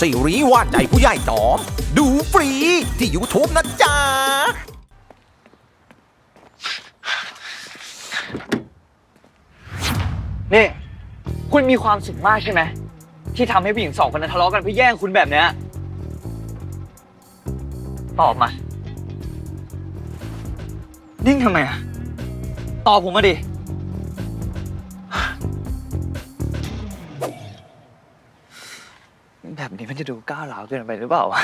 ซีรีส์ว่านใจผู้ใหญ่จอม ดูฟรีที่ YouTube นะจ๊ะ นี่ คุณมีความสุขมากใช่ไหม ที่ทำให้ผู้หญิงสองคนนั้นทะเลาะกันเพื่อแย่งคุณแบบเนี้ยตอบมา นิ่งทำไมอะตอบผมมาดิ แบบนี้มันจะดูก้าวร้าวเกินไปหรือเปล่าวะ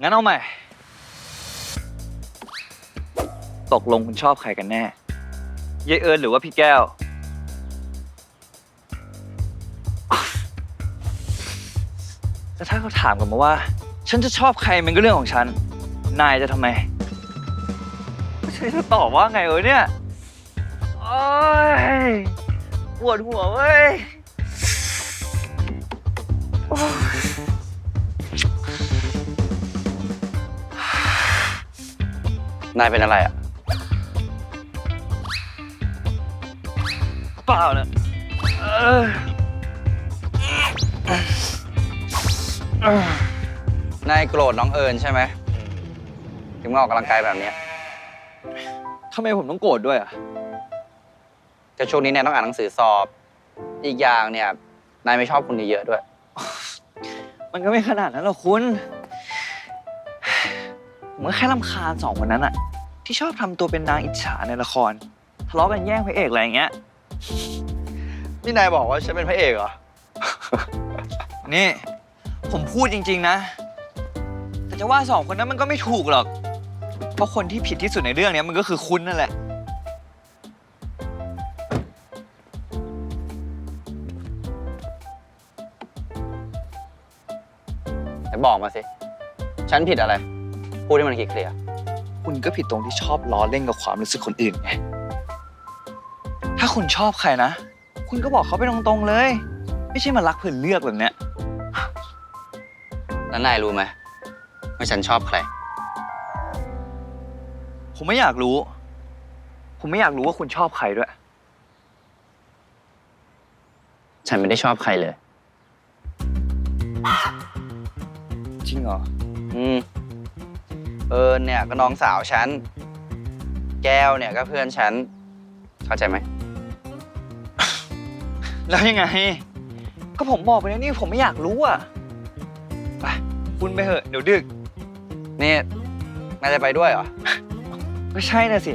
งั้นเอาใหม่ ตกลงคุณชอบใครกันแน่ยายเอิญหรือว่าพี่แก้ว แต่ถ้าเขาถามกลันมาว่า ฉันจะชอบใครมันก็เรื่องของฉัน นายจะทำไมฉันจะตอบว่าไงเออเนี่ย โอ้ยปวดหัวเว้ยนายเป็นอะไรอะ เปล่านะเออเออนายโกรธน้องเอิญใช่ไหม ถึงมาออกกำลังกายแบบเนี้ย ทำไมผมต้องโกรธด้วยอะ แต่ช่วงนี้นายต้องอ่านหนังสือสอบ อีกอย่างเนี่ยนายไม่ชอบคนเยอะๆด้วย มันก็ไม่ขนาดนั้นหรอกคุณ ผมก็แค่ลำคาญสองคนนั้นอะที่ชอบทำตัวเป็นนางอิจฉาในละคร ทะเลาะกันแย่งพระเอกอะไรอย่างเงี้ย นี่นายบอกว่าฉันเป็นพระเอกเหรอ นี่ ผมพูดจริง ๆ นะ แต่จะว่าสองคนนั้นมันก็ไม่ถูกหรอก เพราะคนที่ผิดที่สุดในเรื่องเนี้ยมันก็คือคุณนั่นแหละ บอกมาสิ ฉันผิดอะไร พูดให้มันเคลียร์คุณก็ผิดตรงที่ชอบล้อเล่นกับความรู้สึกคนอื่นไง ถ้าคุณชอบใครนะ คุณก็บอกเขาไปตรงๆเลย ไม่ใช่มารักเพื่อเลือกแบบเนี้ยๆแล้วนายรู้ไหมว่าฉันชอบใคร ผมไม่อยากรู้ ผมไม่อยากรู้ว่าคุณชอบใครด้วย ฉันไม่ได้ชอบใครเลย ริงเหรอ อืม เอิญเนี่ยก็น้องสาวฉัน แก้วเนี่ยก็เพื่อนฉัน เข้าใจไหม แล้วยังไง ก็ผมบอกไปแล้วนี่ผมไม่อยากรู้อะ ไป คุณไปเถอะ เดี๋ยวดึก นี่นายจะไปด้วยเหรอ ก็ใช่นะสิ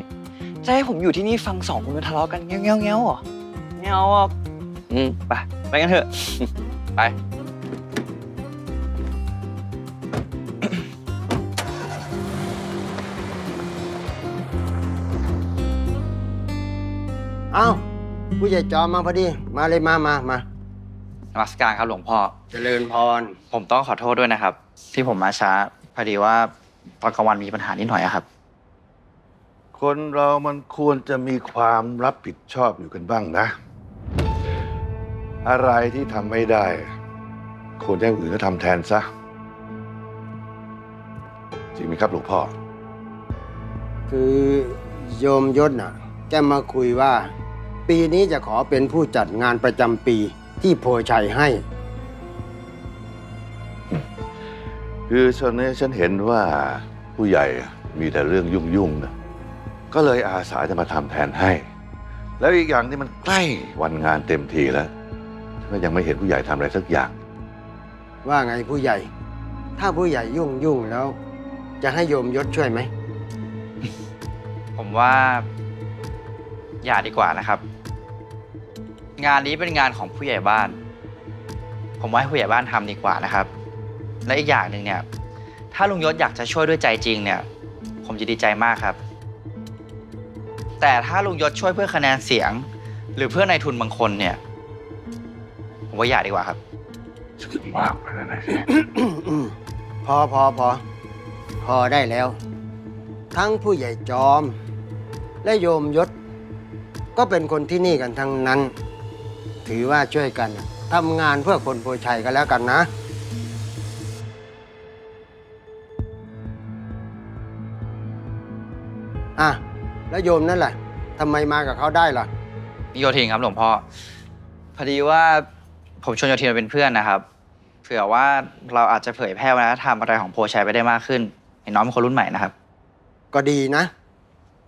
จะให้ผมอยู่ที่นี่ฟังสองคนมาทะเลาะกันเงี้ยวเงี้ยวเงี้ยวเหรอเงี้ยวอะอืม ไป ไปกันเถอะ ไป เอ้าผู้ใหญ่จอมมาพอดี มาเลยมามามา นมัสการครับหลวงพ่อ เจริญพร ผมต้องขอโทษด้วยนะครับ ที่ผมมาช้า พอดีว่าตอนกลางวันมีปัญหานิดหน่อยอะครับ คนเรามันควรจะมีความรับผิดชอบอยู่กันบ้างนะ อะไรที่ทำไม่ได้ ควรให้คนอื่นเขาทำแทนซะ จริงไหมครับหลวงพ่อ คือโยมยศน่ะ แกมาคุยว่า ปีนี้จะขอเป็นผู้จัดงานประจำปีที่โพชัยให้ คือตอนนี้ฉันเห็นว่าผู้ใหญ่มีแต่เรื่องยุ่งๆนะก็เลยอาสาจะมาทำแทนให้ แล้วอีกอย่างนี่มันใกล้วันงานเต็มทีแล้วฉันก็ยังไม่เห็นผู้ใหญ่ทำอะไรสักอย่าง ว่าไงผู้ใหญ่ ถ้าผู้ใหญ่ยุ่งยุ่งแล้ว จะให้โยมยศช่วยไหม ผมว่า อย่าดีกว่านะครับ งานนี้เป็นงานของผู้ใหญ่บ้าน ผมว่าให้ผู้ใหญ่บ้านทำดีกว่านะครับ และอีกอย่างหนึ่งเนี่ย ถ้าลุงยศอยากจะช่วยด้วยใจจริงเนี่ย ผมจะดีใจมากครับ แต่ถ้าลุงยศช่วยเพื่อคะแนนเสียง หรือเพื่อนายทุนบางคนเนี่ย ผมว่าอย่าดีกว่าครับ มากไปแล้วนะพอพอพอพอได้แล้ว ทั้งผู้ใหญ่จอม และโยมยศ ก็เป็นคนที่นี่กันทั้งนั้น ถือว่าช่วยกันทำงานเพื่อคนโพชัยกันแล้วกันนะ อะ แล้วโยมนั่นแหละทำไมมากับเขาได้ล่ะ โยทินครับหลวงพ่อ พอดีว่าผมชวนโยทินมาเป็นเพื่อนนะครับ เผื่อว่าเราอาจจะเผยแพร่วัฒนธรรมอะไรของโพชัยไปได้มากขึ้นเห็นน้องเป็นคนรุ่นใหม่นะครับ ก็ดีนะ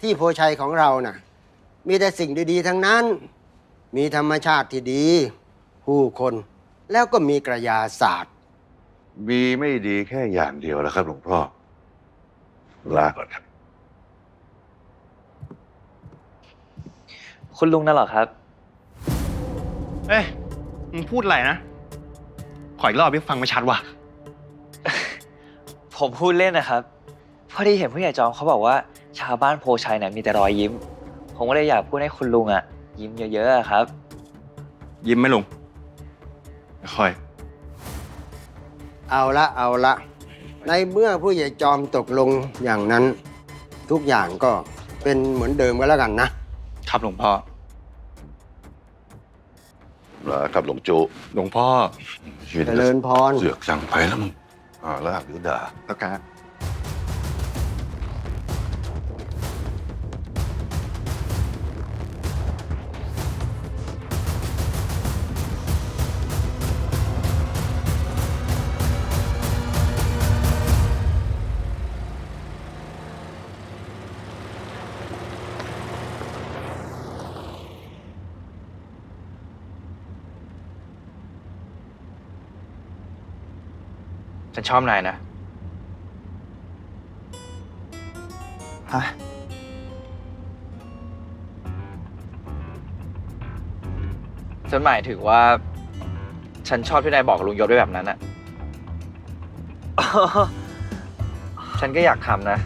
ที่โพชัยของเราน่ะ มีแต่สิ่งดีๆทั้งนั้น มีธรรมชาติที่ดี ผู้คนแล้วก็มีกระยาศาสตร์ มีไม่ดีแค่อย่างเดียวแล้วครับหลวงพ่อ ลาก่อนครับ คุณลุงนั่นเหรอครับ เอ้ยมึงพูดอะไรนะ ขออีกรอบพี่ฟังไม่ชัดว่ะ ผมพูดเล่นนะครับ พอดีเห็นผู้ใหญ่จอมเขาบอกว่า ชาวบ้านโพชัยเนี่ยมีแต่รอยยิ้ม ผมก็เลยอยากพูดให้คุณลุงอะ ยิ้มเยอะๆอะครับ ยิ้มไหมลุงไม่ค่อย เอาละเอาละ ในเมื่อผู้ใหญ่จอมตกลงอย่างนั้น ทุกอย่างก็เป็นเหมือนเดิมก็แล้วกันนะ ครับหลวงพ่อลาครับหลวงจูหลวงพ่อชีวิตเจริญพร เสือกสั่งไปแล้วมึงอ่าลากหรือด่า แล้วกัน ฉันชอบนายนะ ฮะ ฉันหมายถึงว่า ฉันชอบที่นายบอกกับลุงยศไว้แบบนั้นอะฉันก็อยากทำนะ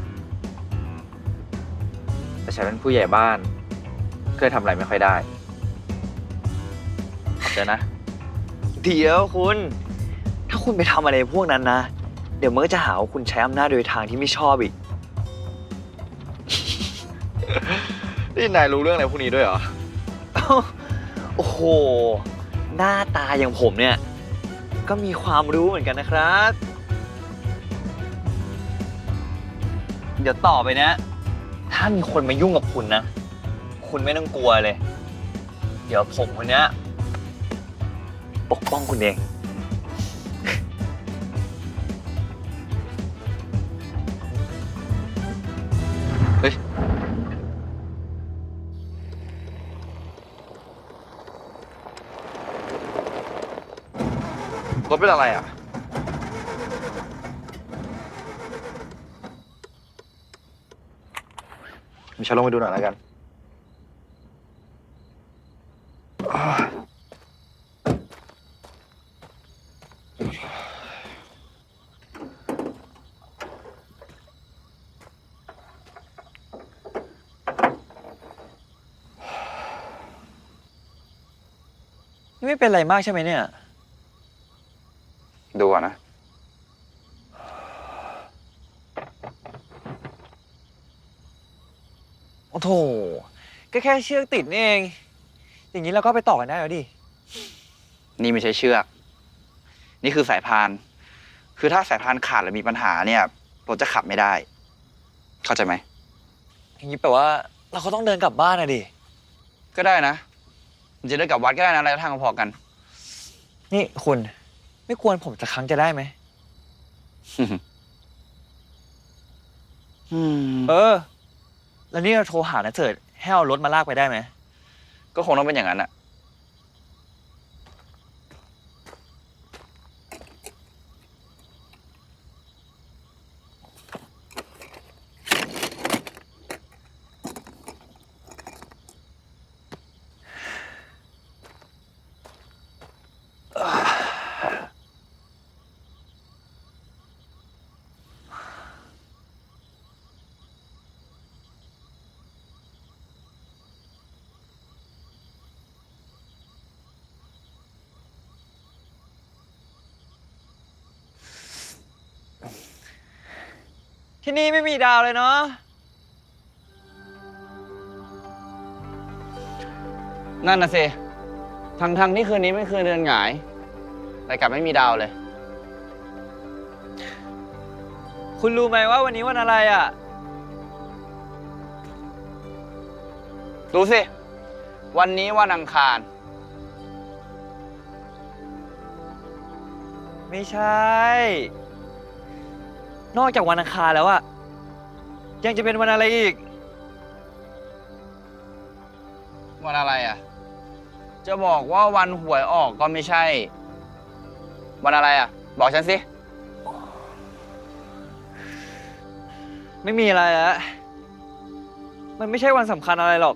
แต่ฉันเป็นผู้ใหญ่บ้าน เคยทำอะไรไม่ค่อยได้ขอบใจนะ เดี๋ยวคุณ ถ้าคุณไปทำอะไรพวกนั้นนะ เดี๋ยวมันก็จะหาว่าคุณใช้อำนาจโดยทางที่ไม่ชอบอีก นี่นายรู้เรื่องอะไรพวกนี้ด้วยเหรอ โอ้โห หน้าตาอย่างผมเนี่ย ก็มีความรู้เหมือนกันนะครับ เดี๋ยวต่อไปเนะ ถ้ามีคนมายุ่งกับคุณนะ คุณไม่ต้องกลัวเลย เดี๋ยวผมคนเนี้ยปกป้องคุณเอง รถเป็นอะไรอะ มีฉันลงไปดูหน่อยแล้วกัน นี่ไม่เป็นไรมากใช่ไหมเนี่ย ดูอะนะ โอ้โถก็แค่เชือกติดนี่เอง อย่างนี้เราก็ไปต่อกันได้แล้วดิ นี่ไม่ใช่เชือก นี่คือสายพาน คือถ้าสายพานขาดหรือมีปัญหาเนี่ยรถจะขับไม่ได้ เข้าใจไหม อย่างนี้แปลว่าเราก็ต้องเดินกลับบ้านนะดิ ก็ได้นะมันจะเดินกลับวัดก็ได้นะระยะทางพอๆกัน นี่คุณ ไม่ควรผมจะครั้งจะได้ไหมอืมเออ แล้วนี่เราโทรหานะเจิดให้เอารถมาลากไปได้ไหม ก็คงต้องเป็นอย่างนั้นอะ ที่นี่ไม่มีดาวเลยเนาะ นั่นน่ะสิทางทางๆที่คืนนี้ไม่คืนเดือนหงาย แต่กลับไม่มีดาวเลย คุณรู้ไหมว่าวันนี้วันอะไรอะดูสิ วันนี้วันอังคาร ไม่ใช่ นอกจากวันอังคารแล้วอะยังจะเป็นวันอะไรอีก วันอะไรอะ จะบอกว่าวันหวยออกก็ไม่ใช่ วันอะไรอะ บอกฉันสิ ไม่มีอะไรแล้วมันไม่ใช่วันสำคัญอะไรหรอก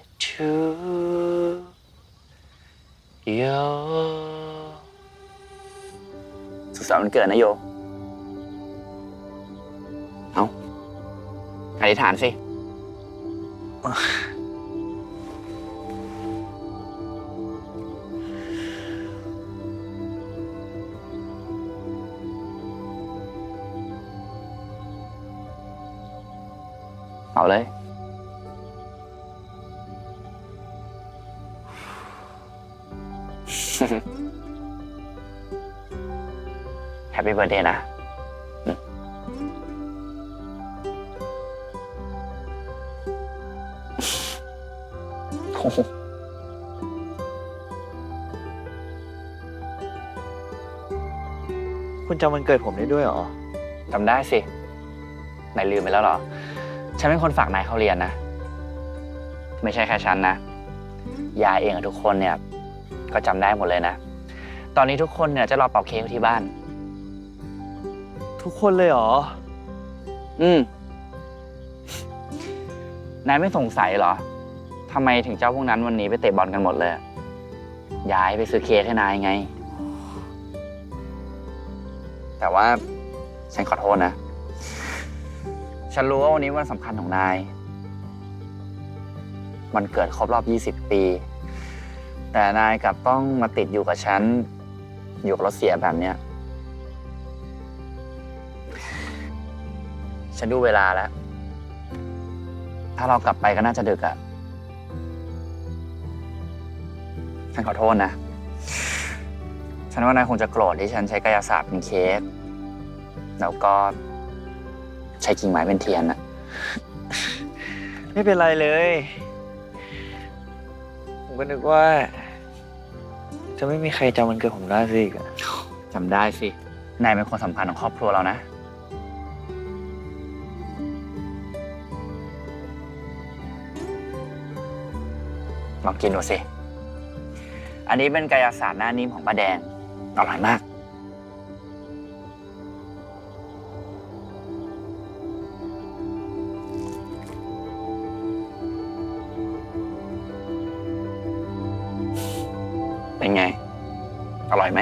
to you สุขสันต์วันเกิดนะโย เอาอธิษฐานสิ เอาเลย ปปี้เบิร์ดเดย์นะโอ้โหคุณจำวันเกิดผมได้ด้วยเหรอ จำได้สินายลืมไปแล้วเหรอ ฉันเป็นคนฝากนายเข้าเรียนนะ ไม่ใช่แค่ฉันนะ ยายเองกับทุกคนเนี่ย ก็จำได้หมดเลยนะ ตอนนี้ทุกคนเนี่ยจะรอเป่าเค้กที่บ้าน ทุกคนเลยเหรอ อืม นายไม่สงสัยเหรอ ทำไมถึงเจ้าพวกนั้นวันนี้ไปเตะบอลกันหมดเลย ย้ายไปซื้อเค้กให้นายไง แต่ว่าฉันขอโทษนะ ฉันรู้ว่าวันนี้วันสำคัญของนาย มันเกิดครบรอบ 20 ปี แต่นายกลับต้องมาติดอยู่กับฉัน อยู่กับรถเสียแบบเนี้ย ฉันดูเวลาแล้ว ถ้าเรากลับไปก็น่าจะดึกอะฉันขอโทษนะ ฉันว่านายคงจะโกรธที่ฉันใช้กายศาสตร์เป็นเค้ก แล้วก็ใช้กิ่งไม้เป็นเทียนอะไม่เป็นไรเลย ผมก็นึกว่า จะไม่มีใครจำวันเกิดผมได้สิอีกอะจำได้สิ นายเป็นคนสำคัญของครอบครัวเรานะ องกินดูสิ อันนี้เป็นกายศาสตร์หน้านิ่มของป้าแดง อร่อยมาก เป็นไง อร่อยไหม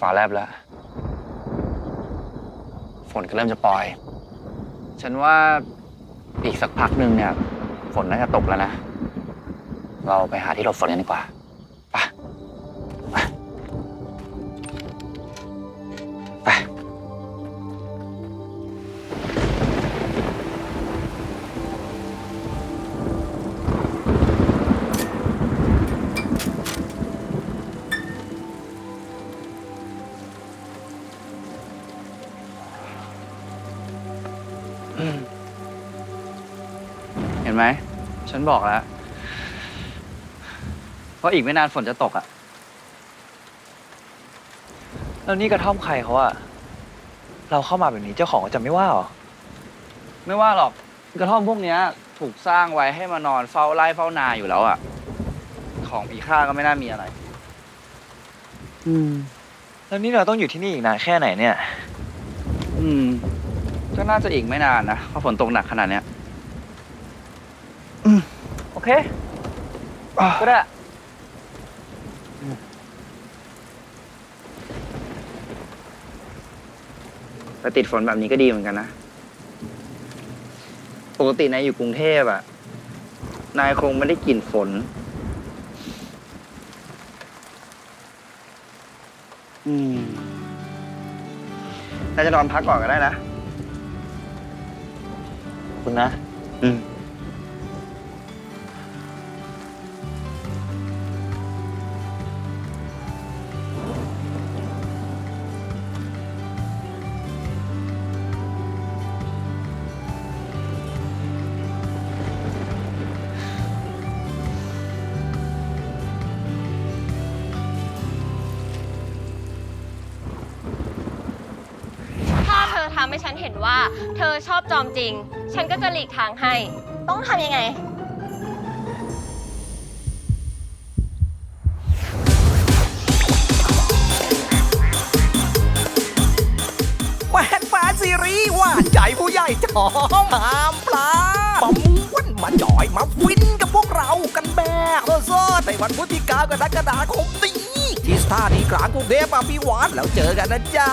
ฟ้าแลบแล้ว ฝนก็เริ่มจะปล่อย ฉันว่าอีกสักพักหนึ่งเนี่ย ฝนน่าจะตกแล้วนะ เราไปหาที่หลบฝนกันดีกว่า ฉันบอกแล้ว เพราะอีกไม่นานฝนจะตกอะ แล้วนี่กระท่อมใครเขาอะเราเข้ามาแบบนี้เจ้าของเขาจะไม่ว่าเหรอ ไม่ว่าหรอก กระท่อมพวกเนี้ย ถูกสร้างไว้ให้มานอนเฝ้าไร่เฝ้านาอยู่แล้วอะของมีค่าก็ไม่น่ามีอะไรแล้วนี่เราต้องอยู่ที่นี่อีกนานแค่ไหนเนี่ย อืม ก็น่าจะอีกไม่นานนะเพราะฝนตกหนักขนาดเนี้ยโอ เค ก็ได้แต่ติดฝนแบบนี้ก็ดีเหมือนกันนะ ปกตินายอยู่กรุงเทพอะนายคงไม่ได้กลิ่นฝน อืมนายจะนอนพักก่อนก็ได้นะ คุณนะ อืม ให้ฉันเห็นว่า เธอชอบจอมจริง ฉันก็จะหลีกทางให้ ต้องทำยังไง แหวนแฟนซีรีส์หว่าใจผู้ใหญ่จอมหามพลาดมาม้วนมาจอยมาฟินกับพวกเรากันแบบสดๆในวันพุธที่9กรกฎาคมนี้ที่สถานีกลางกรุงเทพอภิวัตแล้วเจอกันนะจ๊ะ